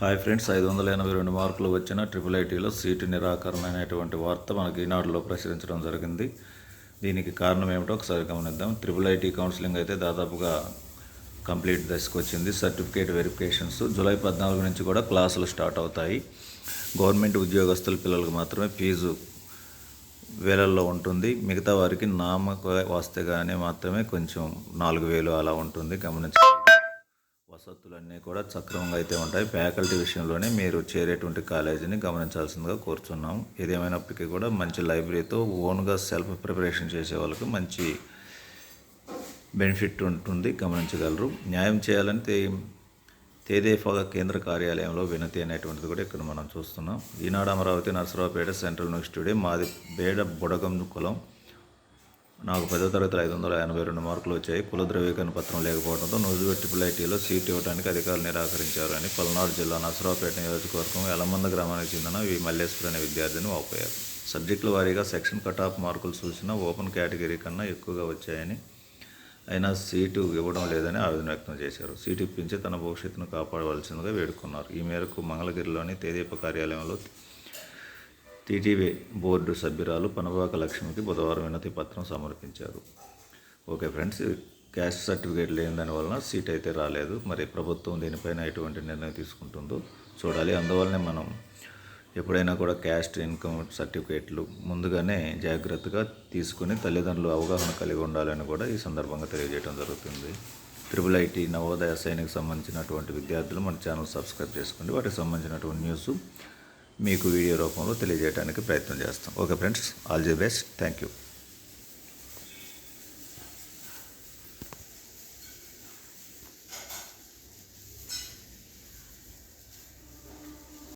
Hi friends ఐదు వందల ఎనభై రెండు మార్కులు వచ్చిన ట్రిపుల్ ఐటీలో సీటు నిరాకరణ అనేటువంటి వార్త మనకి ఈనాడులో ప్రచురించడం జరిగింది. దీనికి కారణం ఏమిటో ఒకసారి గమనిద్దాం. ట్రిపుల్ ఐటీ కౌన్సిలింగ్ అయితే దాదాపుగా కంప్లీట్ దశకు వచ్చింది. సర్టిఫికేట్ వెరిఫికేషన్స్ జూలై పద్నాలుగు నుంచి కూడా క్లాసులు స్టార్ట్ అవుతాయి. గవర్నమెంట్ ఉద్యోగస్తుల పిల్లలకు మాత్రమే ఫీజు వేలల్లో ఉంటుంది. మిగతా వారికి నామక వాస్తగానే మాత్రమే కొంచెం నాలుగు వేలు అలా ఉంటుంది. గమనించాలి వసతులన్నీ కూడా సక్రమంగా అయితే ఉంటాయి. ఫ్యాకల్టీ విషయంలోనే మీరు చేరేటువంటి కాలేజీని గమనించాల్సిందిగా కోరుచున్నాం. ఏదేమైనప్పటికీ కూడా మంచి లైబ్రరీతో ఓన్గా సెల్ఫ్ ప్రిపరేషన్ చేసే వాళ్ళకి మంచి బెనిఫిట్ ఉంటుంది. గమనించగలరు. న్యాయం చేయాలంటే తేదేఫాగా కేంద్ర కార్యాలయంలో వినతి అనేటువంటిది కూడా ఇక్కడ మనం చూస్తున్నాం. ఈనాడు అమరావతి నరసరావుపేట సెంట్రల్ యూనివర్సిటీ మాది బేడ బుడగం కులం. నాకు పదో తరగతి ఐదు వందల ఎనభై రెండు మార్కులు వచ్చాయి. కుల ధృవీకరణ పత్రం లేకపోవడంతో నూజివీడ్ ట్రిపుల్ ఐటీలో సీట్ ఇవ్వడానికి అధికారులు నిరాకరించారని పల్నాడు జిల్లా నసరావుపేట నియోజకవర్గం ఎలమంద గ్రామానికి చెందిన వి మల్లేశ్వర్ అనే విద్యార్థిని వాపోయారు. సబ్జెక్టుల వారీగా సెక్షన్ కట్ ఆఫ్ మార్కులు చూసినా ఓపెన్ కేటగిరీ కన్నా ఎక్కువగా వచ్చాయని అయినా సీటు ఇవ్వడం లేదని ఆవేదన వ్యక్తం చేశారు. సీటు ఇప్పించి తన భవిష్యత్తును కాపాడవలసిందిగా వేడుకున్నారు. ఈ మేరకు మంగళగిరిలోని తేదీప కార్యాలయంలో టీటీవీ బోర్డు సభ్యురాలు పనబాక లక్ష్మికి బుధవారం వినతి పత్రం సమర్పించారు. ఓకే ఫ్రెండ్స్ క్యాస్ట్ సర్టిఫికేట్ లేని దానివలన సీట్ అయితే రాలేదు. మరి ప్రభుత్వం దీనిపైన ఎటువంటి నిర్ణయం తీసుకుంటుందో చూడాలి. అందువల్లనే మనం ఎప్పుడైనా కూడా క్యాస్ట్ ఇన్కమ్ సర్టిఫికేట్లు ముందుగానే జాగ్రత్తగా తీసుకుని తల్లిదండ్రులు అవగాహన కలిగి ఉండాలని కూడా ఈ సందర్భంగా తెలియజేయడం జరుగుతుంది. ట్రిపుల్ ఐటీ నవోదయ సైనికి సంబంధించినటువంటి విద్యార్థులు మన ఛానల్ సబ్స్క్రైబ్ చేసుకోండి. వాటికి సంబంధించినటువంటి న్యూస్ మీకు వీడియో రూపంలో తెలియజేయడానికి ప్రయత్నం చేస్తాం. Okay friends all the best. Thank you